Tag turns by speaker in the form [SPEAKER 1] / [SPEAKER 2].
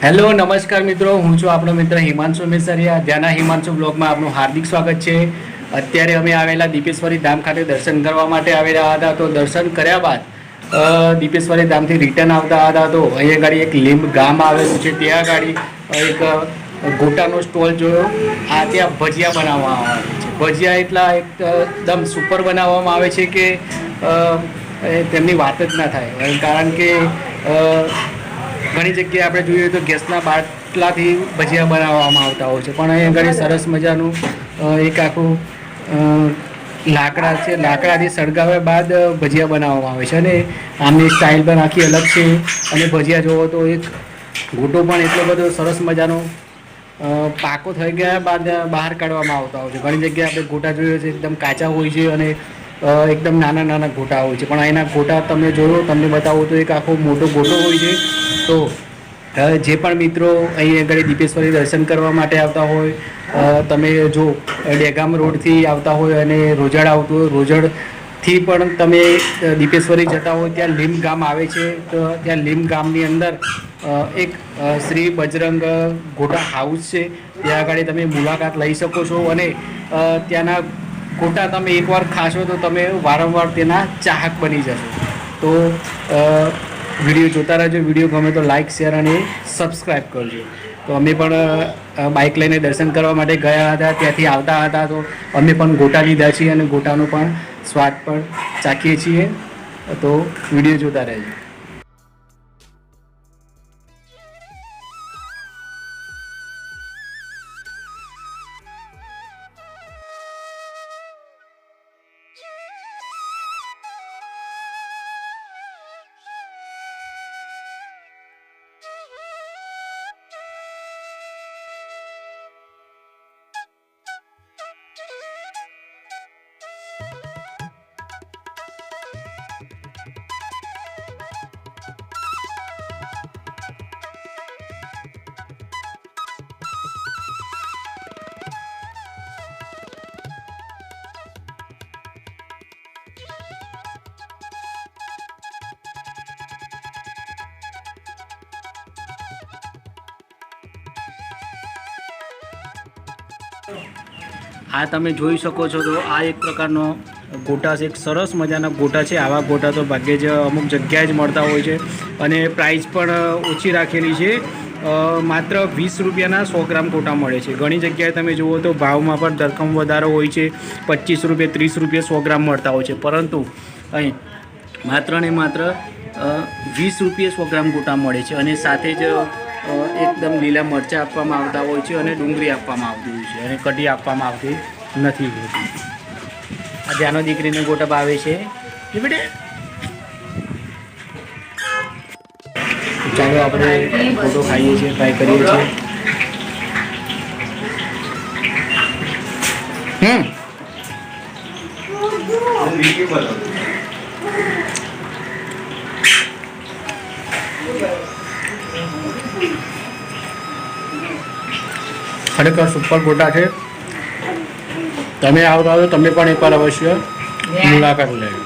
[SPEAKER 1] Hello, નમસ્કાર મિત્રો. હું છું આપણો મિત્ર હિમાંશુ મેસરિયા. ધ્યાના હિમાંશુ બ્લોગમાં આપનું હાર્દિક સ્વાગત છે. અત્યારે અમે આવેલા દીપેશ્વરી ધામ ખાતે દર્શન કરવા માટે આવેલા હતા. તો દર્શન કર્યા બાદ દીપેશ્વરી ધામથી રિટર્ન આવતા હતા. તો અહીંયા ગાડી એક લીંબ ગામ આવેલું છે. ત્યાં ગાડી એક ગોટાનો સ્ટોલ જોયો. આ ત્યાં ભજીયા બનાવવામાં આવે છે. ભજીયા એટલા એકદમ સુપર બનાવવામાં આવે છે કે તેમની વાત જ ના થાય. કારણ કે ઘણી જગ્યાએ આપણે જોઈએ તો ગેસના બાટલાથી ભજીયા બનાવવામાં આવતા હોય છે. પણ અહીંયા ઘણી સરસ મજાનું એક આખું લાકડા છે. લાકડાથી સળગાવ્યા બાદ ભજીયા બનાવવામાં આવે છે. અને આમની સ્ટાઇલ પણ આખી અલગ છે. અને ભજીયા જોવો તો એક ગોટો પણ એટલો બધો સરસ મજાનો પાકો થઈ ગયા બાદ બહાર કાઢવામાં આવતા હોય છે. ઘણી જગ્યાએ આપણે ગોટા જોઈએ છે, એકદમ કાચા હોય છે અને એકદમ નાના નાના ગોટા હોય છે. પણ અહીંના ગોટા તમે જોયો તમને બતાવો તો એક આખો મોટો ગોટો હોય છે. તો જે પણ મિત્રો અહીં આગળ દીપેશ્વરી દર્શન કરવા માટે આવતા હોય તમે જો ડેગામ રોડથી આવતા હોય અને રોજડ આવતું હોય, રોજડથી પણ તમે દીપેશ્વરી જતા હોય, ત્યાં લીમ ગામ આવે છે, તો ત્યાં લીમ ગામની અંદર એક શ્રી બજરંગ ગોટા હાઉસ છે. ત્યાં આગળ તમે મુલાકાત લઈ શકો છો અને ત્યાંના ગોટા તમે એકવાર ખાશો તો તમે વારંવાર તેના ચાહક બની જશો. તો વીડિયો જોતા રહેજો. વીડિયો ગમે તો લાઇક શેર અને સબસ્ક્રાઈબ કરજો. તો અમે પણ બાઇક લઈને દર્શન કરવા માટે ગયા હતા. ત્યાંથી આવતા હતા તો અમે પણ ગોટા લીધા છીએ અને ગોટાનો પણ સ્વાદ પણ ચાખીએ છીએ. તો વીડિયો જોતા રહેજો. આ તમે જોઈ શકો છો તો આ એક પ્રકારનો ગોટા છે, એક સરસ મજાના ગોટા છે. આવા ગોટા તો ભાગ્યે જ અમુક જગ્યાએ જ મળતા હોય છે. અને પ્રાઇસ પણ ઓછી રાખેલી છે. માત્ર વીસ રૂપિયાના સો ગ્રામ ગોટા મળે છે. ઘણી જગ્યાએ તમે જુઓ તો ભાવમાં પણ ધરખમ વધારો હોય છે. પચીસ રૂપિયા, ત્રીસ રૂપિયા સો ગ્રામ મળતા હોય છે. પરંતુ અહીં માત્ર ને માત્ર વીસ રૂપિયા સો ગ્રામ ગોટા મળે છે. અને સાથે જ એકદમ લીલા મરચાં આપવામાં આવતા હોય છે અને ડુંગળી આપવામાં આવતી હોય છે અને કઢી આપવામાં આવતી નથી હોતી. આ ધ્યાનો દીકરીને ગોટપ આવે છે. ચાલો આપણે ગોટો ખાઈએ છીએ ટ્રાય કરીએ છીએ. હમ. ખરેખર સુપર ગોટા છે. તમે આવતા હો તમે પણ એકવાર અવશ્ય મુલાકાત લેજો